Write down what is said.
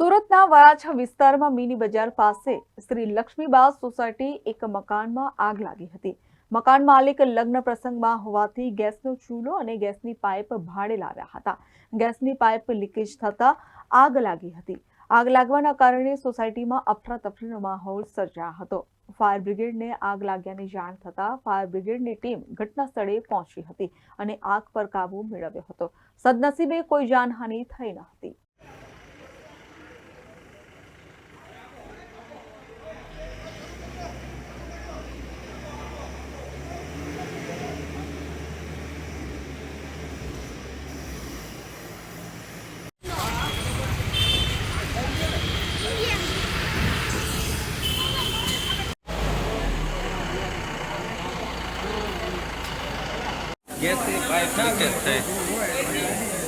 સુરતના વરાછા વિસ્તારમાં મિની બજાર પાસે શ્રી લક્ષ્મીબા સોસાયટી એક મકાનમાં આગ લાગી હતી. મકાન માલિક લગ્ન પ્રસંગમાં હોવાથી ગેસનો ચૂલો અને ગેસની પાઇપ ભાડે લાવ્યા હતા. ગેસની પાઇપ લીકેજ થતા આગ લાગી હતી. આગ લાગવાના કારણે સોસાયટીમાં અફરાતફરીનો માહોલ સર્જાયો હતો. ફાયર બ્રિગેડને આગ લાગ્યાની જાણ થતાં ફાયર બ્રિગેડની ટીમ ઘટના સ્થળે પહોંચી હતી અને આગ પર કાબૂ મેળવ્યો હતો. સદનસીબે કોઈ જાનહાનિ થઈ ન હતી. ગેસની પાઇપ લીકેજ થઈ.